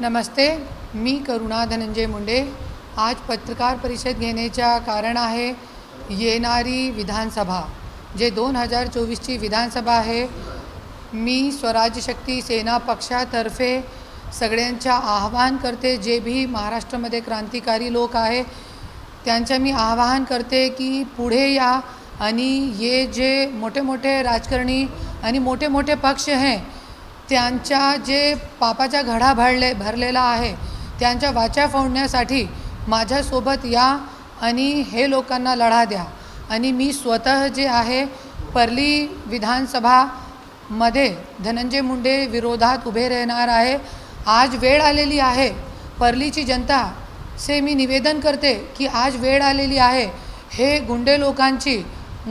नमस्ते मी करुणा धनंजय मुंडे. आज पत्रकार परिषद घेण्याच्या कारण आहे येणारी विधानसभा जे दोन हजार चोवीसची विधानसभा आहे. मी स्वराज्य शक्ती सेना पक्षातर्फे सगळ्यांच्या आवाहन करते जे भी महाराष्ट्रामध्ये क्रांतिकारी लोक आहे त्यांच्या मी आवाहन करते की पुढे या आणि ये जे मोठे मोठे राजकारणी आणि मोठे मोठे पक्ष आहे त्यांच्या जे पापाच्या घडा भरले भरलेला आहे त्यांच्या वाचा फोडण्यासाठी माझ्यासोबत या आणि हे लोकांना लढा द्या. आणि मी स्वतः जे आहे परली विधानसभामध्ये धनंजय मुंडे विरोधात उभे राहणार आहे. आज वेळ आलेली आहे. परलीची जनता से मी निवेदन करते की आज वेळ आलेली आहे. हे गुंडे लोकांची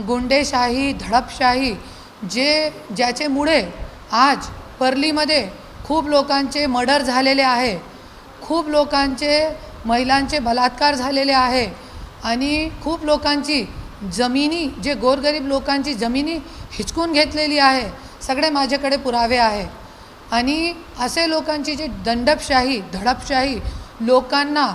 गुंडेशाही धडपशाही जे ज्याच्यामुळे आज परलीमध्ये खूप लोकांचे मर्डर झालेले आहे. खूप लोकांचे महिलांचे बलात्कार झालेले आहे. आणि खूप लोकांची जमिनी जे गोरगरीब लोकांची जमिनी हिचकून घेतलेली आहे. सगळे माझ्याकडे पुरावे आहे. आणि असे लोकांची जे दंडपशाही धडपशाही लोकांना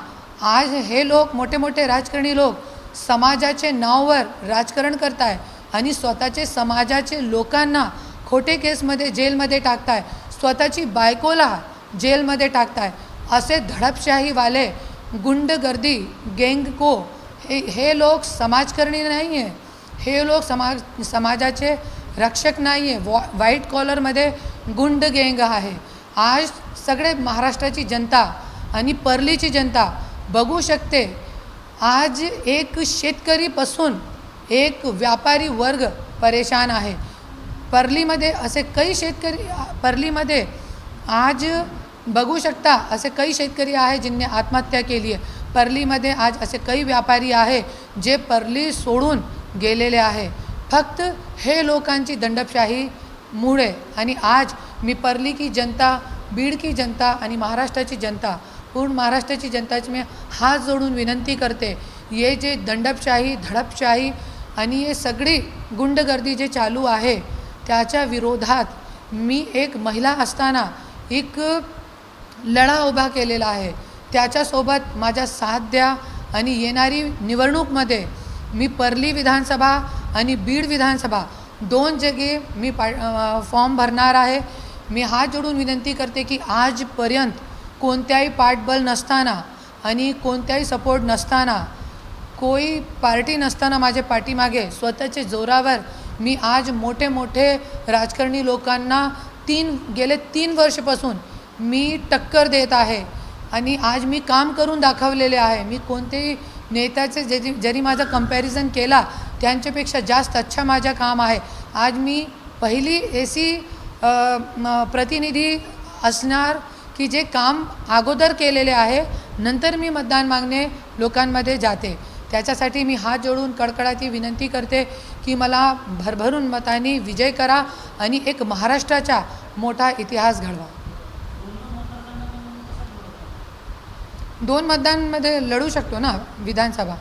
आज हे लोक मोठे मोठे राजकारणी लोक समाजाचे नावावर राजकारण करताय आणि स्वतःचे समाजाचे लोकांना खोटे केसमध्ये जेलमध्ये टाकताय. स्वतःची बायकोला जेलमध्ये टाकताय. असे धडपशाहीवाले गुंडगर्दी गँगको हे हे लोक समाजकर्णी नाही आहे हे लोक समाज समाजाचे रक्षक नाही आहे वॉ व्हाईट कॉलरमध्ये गुंड गँग आहे. आज सगळे महाराष्ट्राची जनता आणि परलीची जनता बघू शकते आज एक शेतकरीपासून एक व्यापारी वर्ग परेशान आहे. परलीमध्ये असे काही शेतकरी परलीमध्ये आज बघू शकता असे काही शेतकरी आहे ज्यांनी आत्महत्या केली आहे. परलीमध्ये आज असे काही व्यापारी आहे जे परली सोडून गेलेले आहे. फक्त हे लोकांची दंडपशाहीमुळे आणि आज मी परली की जनता बीड की जनता आणि महाराष्ट्राची जनता पूर्ण महाराष्ट्राची जनताची मी हात जोडून विनंती करते हे जे दंडपशाही धडपशाही आणि हे सगळी गुंडगर्दी जे चालू आहे त्याच्या विरोधात मी एक महिला असताना एक लढा उभा केलेला आहे. त्याच्यासोबत माझ्या साथ द्या आणि येणारी निवडणूकमध्ये मी परली विधानसभा आणि बीड विधानसभा दोन जगे मी पा फॉर्म भरणार आहे. मी हात जोडून विनंती करते की आजपर्यंत कोणत्याही पाठबल नसताना आणि कोणत्याही सपोर्ट नसताना कोई पार्टी नसताना माझे पाठीमागे स्वतःचे जोरावर मी आज मोठे मोठे राजकारणी लोकांना तीन गेले तीन वर्षापासून मी टक्कर देत आहे. आणि आज मी काम करून दाखवलेले आहे. मी कोणतेही नेत्याचे जरी जरी माझं कंपॅरिझन केला त्यांच्यापेक्षा जास्त अच्छा माझं काम आहे. आज मी पहिली ए सी प्रतिनिधी असणार की जे काम अगोदर केलेले आहे नंतर मी मतदान मागणे लोकांमध्ये जाते. त्याच्यासाठी मी हात जोडून कडकडाती विनंती करते की मला भरभरून मतांनी विजय करा आणि एक महाराष्ट्राचा मोठा इतिहास घडवा. दोन मतदानमध्ये लढू शकतो ना विधानसभा?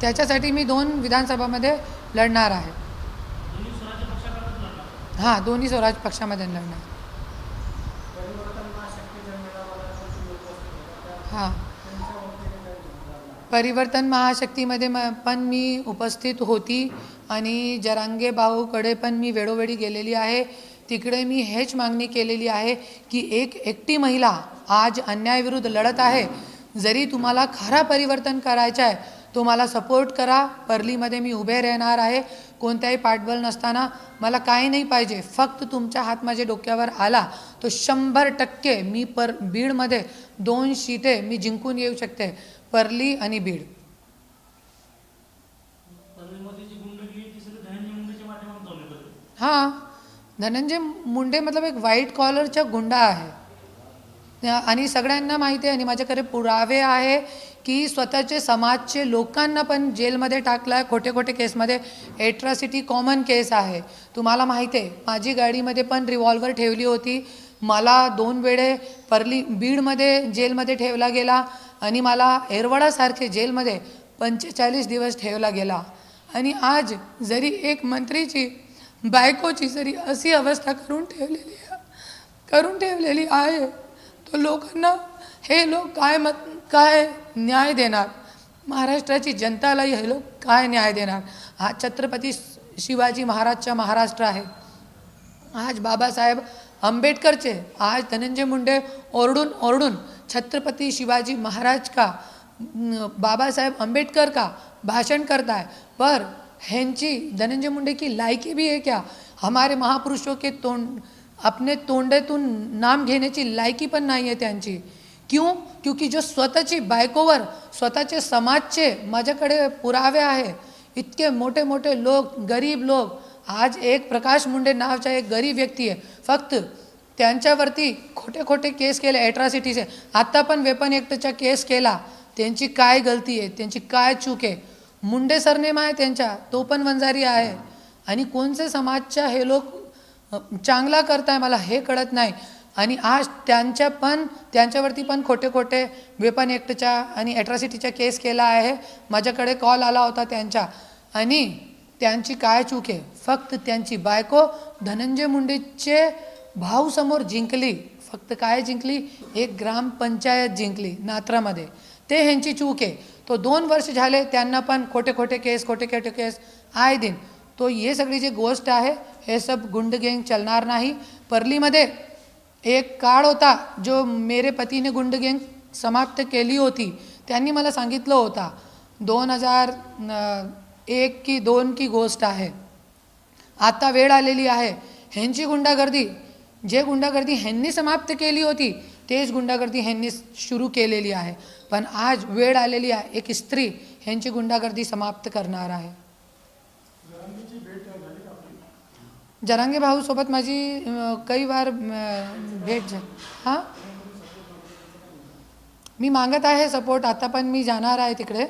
त्याच्यासाठी मी दोन विधानसभामध्ये लढणार आहे. हां दोन्ही स्वराज पक्षामध्ये लढणार. हां. परिवर्तन महाशक्तीमध्ये म पण मी उपस्थित होती आणि जरांगे भाऊकडे पण मी वेळोवेळी गेलेली आहे. तिकडे मी हेच मागणी केलेली आहे की एक एकटी महिला आज अन्यायाविरुद्ध लढत आहे. जरी तुम्हाला खरा परिवर्तन करायचं आहे तुम्हाला सपोर्ट करा. परलीमध्ये मी उभे राहणार आहे. कोणत्याही पाठबळ नसताना मला काही नाही पाहिजे. फक्त तुमच्या हात माझ्या डोक्यावर आला तो शंभर टक्के मी पर बीडमध्ये दोन शीटे मी जिंकून येऊ शकते. परली आणि बीड. हां धनंजय मुंडे मतलब एक व्हाईट कॉलरचा गुंडा आहे. आणि सगळ्यांना माहिती आहे आणि माझ्याकडे पुरावे आहे की स्वतःचे समाजचे लोकांना पण जेलमध्ये टाकलं आहे खोटे खोटे केसमध्ये. एट्रॉसिटी कॉमन केस आहे. तुम्हाला माहिती आहे माझी गाडीमध्ये पण रिव्हॉल्वर ठेवली होती. मला दोन वेळे परली बीडमध्ये जेलमध्ये ठेवला गेला. आणि मला एरवडासारखे जेलमध्ये पंचेचाळीस दिवस ठेवला गेला. आणि आज जरी एक मंत्रीची बायकोची जरी अशी अवस्था करून ठेवलेली आहे करून ठेवलेली आहे तो लोकांना हे लोक काय मत काय न्याय देणार? महाराष्ट्राची जनतालाही हे लोक काय न्याय देणार? हा छत्रपती शिवाजी महाराजचा महाराष्ट्र आहे. आज बाबासाहेब आंबेडकरचे आज धनंजय मुंडे ओरडून ओरडून छत्रपति शिवाजी महाराज का बाबासाहेब आंबेडकर का भाषण करता है पर हैंची धनंजय मुंडे की लायकी भी है क्या? हमारे महापुरुषों के तोंड अपने तोंडातून नाम घेण्याची लायकी पण नाही आहे त्यांची. क्यों? क्योंकि जो स्वतःची बायकोवर स्वतःचे समाजचे माझ्याकडे पुरावे आहे. इतके मोठे मोठे लोक गरीब लोक आज एक प्रकाश मुंडे नावाचा एक गरीब व्यक्ती आहे. फक्त त्यांच्यावरती खोटे खोटे केस केले ॲट्रॉसिटीचे आत्ता पण वेपन ॲक्टचा केस केला. त्यांची काय गलती आहे? त्यांची काय चूक आहे? मुंडे सरनेम आहे त्यांच्या. तो पण वंजारी आहे. आणि कोणते समाजच्या हे लोक चांगला करताय मला हे कळत नाही. आणि आज त्यांच्या पण त्यांच्यावरती पण खोटे खोटे वेपन ॲक्टच्या आणि ॲट्रॉसिटीचा केस केला आहे. माझ्याकडे कॉल आला होता त्यांच्या. आणि त्यांची काय चूक आहे? फक्त त्यांची बायको धनंजय मुंडेचे भाऊसमोर जिंकली फक्त काय जिंकली? एक ग्रामपंचायत जिंकली नात्रामध्ये. ते ह्यांची चूक आहे. तो दोन वर्ष झाले त्यांना पण खोटे खोटे केस खोटे खोटे केस. आय दिन तो ये सगळी जी गोष्ट आहे हे सब गुंड गँग चलणार नाही. परलीमध्ये एक काळ होता जो मेरे पतीने गुंड गँग समाप्त केली होती. त्यांनी मला सांगितलं होता दोन हजार एक की दोन की गोष्ट आहे. आता वेळ आलेली आहे. ह्यांची गुंडागर्दी जे गुंडागर्दी ह्यांनी समाप्त केली होती तेच गुंडागर्दी ह्यांनी सुरू केलेली आहे. पण आज वेळ आलेली आहे एक स्त्री ह्यांची गुंडागर्दी समाप्त करणार आहे. जरांगे भाऊ सोबत माझी काही वार भेट झाली हां? मी मागत आहे सपोर्ट आता पण मी जाणार आहे तिकडे.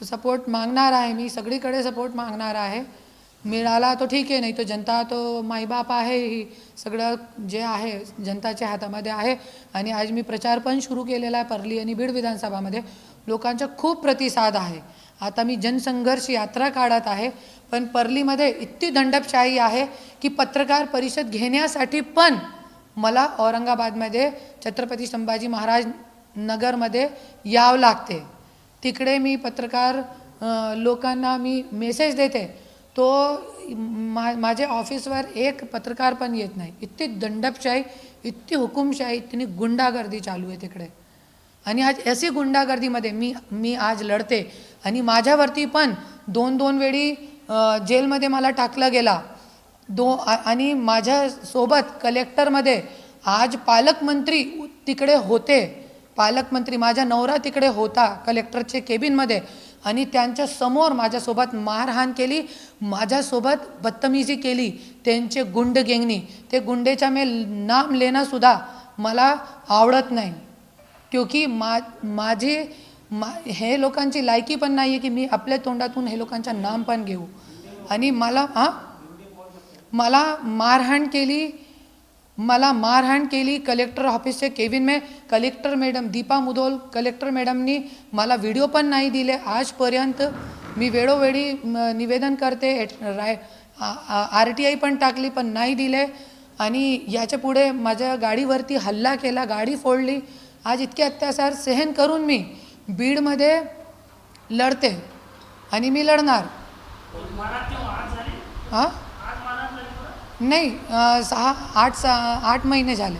सपोर्ट मागणार आहे मी सगळीकडे सपोर्ट मागणार आहे. मिळाला तो ठीक आहे नाही तो जनता तो माईबाप आहे ही सगळं जे आहे जनताच्या हातामध्ये आहे. आणि आज मी प्रचार पण सुरू केलेला आहे परली आणि बीड विधानसभामध्ये. लोकांचा खूप प्रतिसाद आहे. आता मी जनसंघर्ष यात्रा काढत आहे पण परलीमध्ये इतकी दंडपशाही आहे की पत्रकार परिषद घेण्यासाठी पण मला औरंगाबादमध्ये छत्रपती संभाजी महाराज नगरमध्ये यावं लागते. तिकडे मी पत्रकार लोकांना मी मेसेज देते. तो मा माझ्या ऑफिसवर एक पत्रकार पण येत नाही. इतकी दंडपशाही इतकी हुकुमशाही इतकी गुंडागर्दी चालू आहे तिकडे. आणि आज अशी गुंडागर्दीमध्ये मी मी आज लढते. आणि माझ्यावरती पण दोन दोन वेळी जेलमध्ये मला टाकलं गेला. दो आणि माझ्यासोबत कलेक्टरमध्ये आज पालकमंत्री तिकडे होते. पालकमंत्री माझा नवरा तिकडे होता कलेक्टरचे केबिनमध्ये आणि त्यांच्यासमोर माझ्यासोबत मारहाण केली माझ्यासोबत बदतमीजी केली त्यांचे गुंड गेंगनी ते गुंडेच्या मी नाम लेणंसुद्धा मला आवडत नाही. क्योंकि मा माझी मा हे लोकांची लायकी पण नाही आहे की मी आपल्या तोंडातून हे लोकांचं नाम पण घेऊ. आणि मला हां? मला मारहाण केली मला मारहाण केली. कलेक्टर ऑफिसचे केबिन में collector madam Deepa Mudhol collector मॅडमनी मला व्हिडिओ पण नाही दिले. आजपर्यंत मी वेळोवेळी म, निवेदन करते. एट- राय आर टी आय पण टाकली पण नाही दिले. आणि याच्यापुढे माझ्या गाडीवरती हल्ला केला गाडी फोडली. आज इतके अत्याचार सहन करून मी बीडमध्ये लढते. आणि मी लढणार. हां नाही सहा आठ सहा आठ महिने झाले.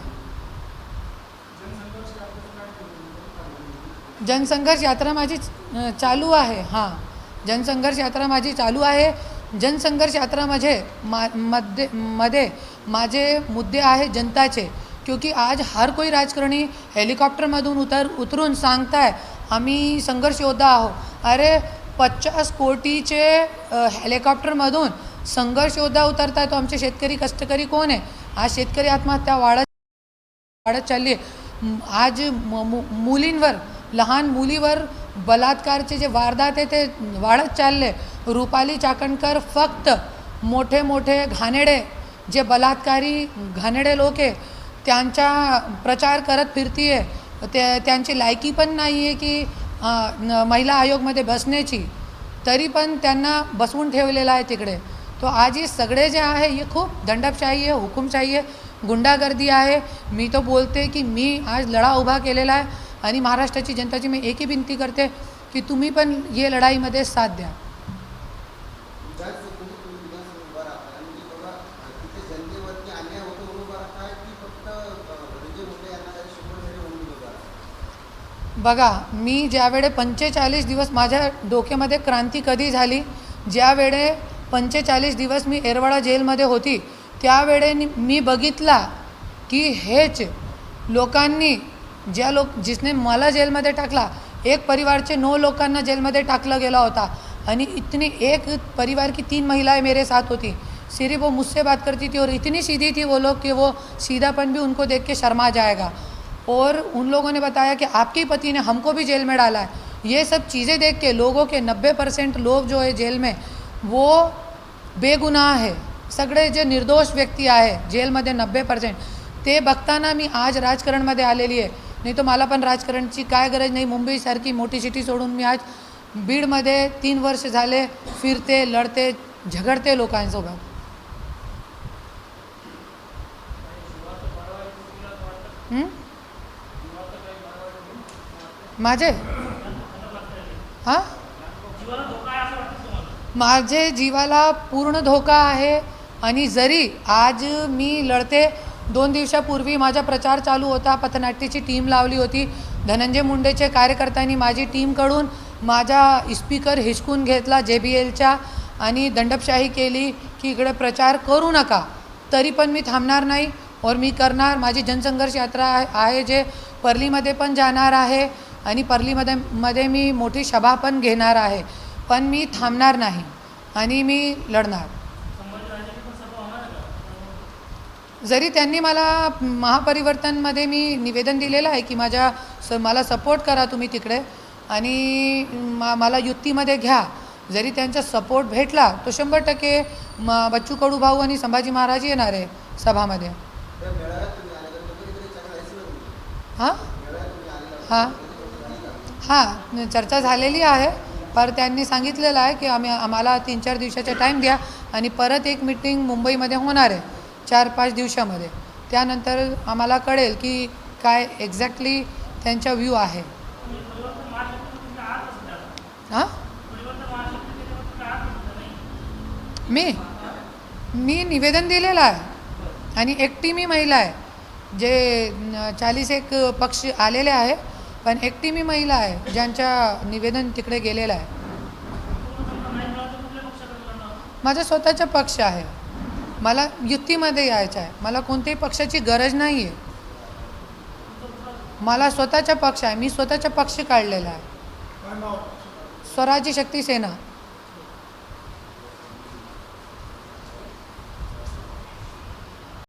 जनसंघर्ष यात्रा माझी चालू आहे हां. जनसंघर्ष यात्रा माझी चालू आहे. जनसंघर्ष यात्रा माझे मा मध्ये मध्ये माझे मुद्दे आहे जनताचे. क्योंकि आज हर कोई राजकारणी हेलिकॉप्टरमधून उतर उतरून सांगताय आम्ही संघर्ष योद्धा आहो अरे पचास कोटीचे हेलिकॉप्टरमधून संघर्ष योद्धा उतरताय तो आमचे शेतकरी कष्टकरी कोण आहे? आज शेतकरी आत्महत्या वाढत वाढत चालली आहे आज म- मु- मुलींवर लहान मुलीवर बलात्कारचे जे वारदात आहे ते वाढत चालले. रुपाली चाकणकर फक्त मोठे मोठे घाणेडे जे बलात्कारी घाणेडे लोक आहे त्यांचा प्रचार करत फिरतीये. ते त्यांची लायकी पण नाही आहे की न- महिला आयोगमध्ये बसण्याची. तरी पण त्यांना बसवून ठेवलेलं आहे तिकडे. तो आज हे सगळे जे आहे हे खूप दंडपशाही आहे हुकुमशाही आहे गुंडागर्दी आहे मी तो बोलते की मी आज लढा उभा केलेला आहे आणि महाराष्ट्राची जनताची मी एकही विनंती करते की तुम्ही पण ये लढाईमध्ये साथ द्या. बघा मी ज्यावेळे पंचेचाळीस दिवस माझ्या डोक्यामध्ये क्रांती कधी झाली ज्यावेळे पंचेचाळीस दिवस मी एरवाडा जेल जेलमध्ये होती. नि- मी बघितला की हेच लोकांनी ज्या लोक, जिसने मला जेलमध्ये टाकला, एक परिवारचे नऊ लोकांना जेलमध्ये टाकला गेला होता. आणि इतनी एक परिवार की तीन महिलाएँ मेरे साथ होती. सिर्फ़ वो मुझसे बात करती थी और इतनी सीधी थी वो लोग कि वो सीधापन भी उनको देख के शर्मा जाएगा। और उन लोगों ने बताया कि आपके पति ने हमको भी जेल में डाला है। ये सब चीज़ें देख के लोगों के नब्बे परसेंट लोग जो है जेल में, वो बेगुन्हा आहे. सगळे जे निर्दोष व्यक्ती आहे जेलमध्ये नब्बे पर्सेंट ते बघताना मी आज राजकारणमध्ये आलेली आहे. नाही तर मला पण राजकारणची काय गरज नाही. मुंबईसारखी मोठी सिटी सोडून मी आज बीडमध्ये तीन वर्ष झाले फिरते लढते झगडते लोकांसोबत. माझे? हां? माझे जीवाला पूर्ण धोका आहे आणि जरी आज मी लढते दोन दिवसापूर्वी माझा प्रचार चालू होता पथनाट्याची टीम लावली होती धनंजय मुंडेचे कार्यकर्त्यांनी माझी टीमकडून माझा स्पीकर हिसकून घेतला जे बी एलच्या आणि दंडपशाही केली की इकडे प्रचार करू नका. तरी पण मी थांबणार नाही और मी करणार. माझी जनसंघर्ष यात्रा आहे आहे जे परलीमध्ये पण जाणार आहे आणि परलीमध्ये मध्ये मी मोठी सभा पण घेणार आहे. पण मी थांबणार नाही आणि मी लढणार. जरी त्यांनी मला महापरिवर्तनमध्ये मी निवेदन दिलेलं आहे की माझ्या स मला सपोर्ट करा तुम्ही तिकडे आणि मा मला युतीमध्ये घ्या. जरी त्यांचा सपोर्ट भेटला तो शंभर टक्के म बच्चू कडू भाऊ आणि संभाजी महाराज येणार आहे सभामध्ये. हां हां? हां चर्चा झालेली आहे. पर त्यांनी सांगितलेलं आहे की आम्ही आम्हाला तीन चार दिवसाचा टाईम द्या आणि परत एक मिटिंग मुंबईमध्ये होणार आहे चार पाच दिवसामध्ये. त्यानंतर आम्हाला कळेल की काय एक्झॅक्टली त्यांचा व्ह्यू आहे. हां? मी? मी निवेदन दिलेलं आहे. आणि एकटी मी महिला आहे. जे चाळीस एक पक्ष आलेले आहे पण एकटी मी महिला आहे ज्यांच्या निवेदन तिकडे गेलेलं आहे. माझा स्वतःचा पक्ष आहे. मला युतीमध्ये यायचं आहे. मला कोणत्याही पक्षाची गरज नाही आहे मला स्वतःचा पक्ष आहे. मी स्वतःचा पक्ष काढलेला आहे. स्वराज्य शक्ती सेना.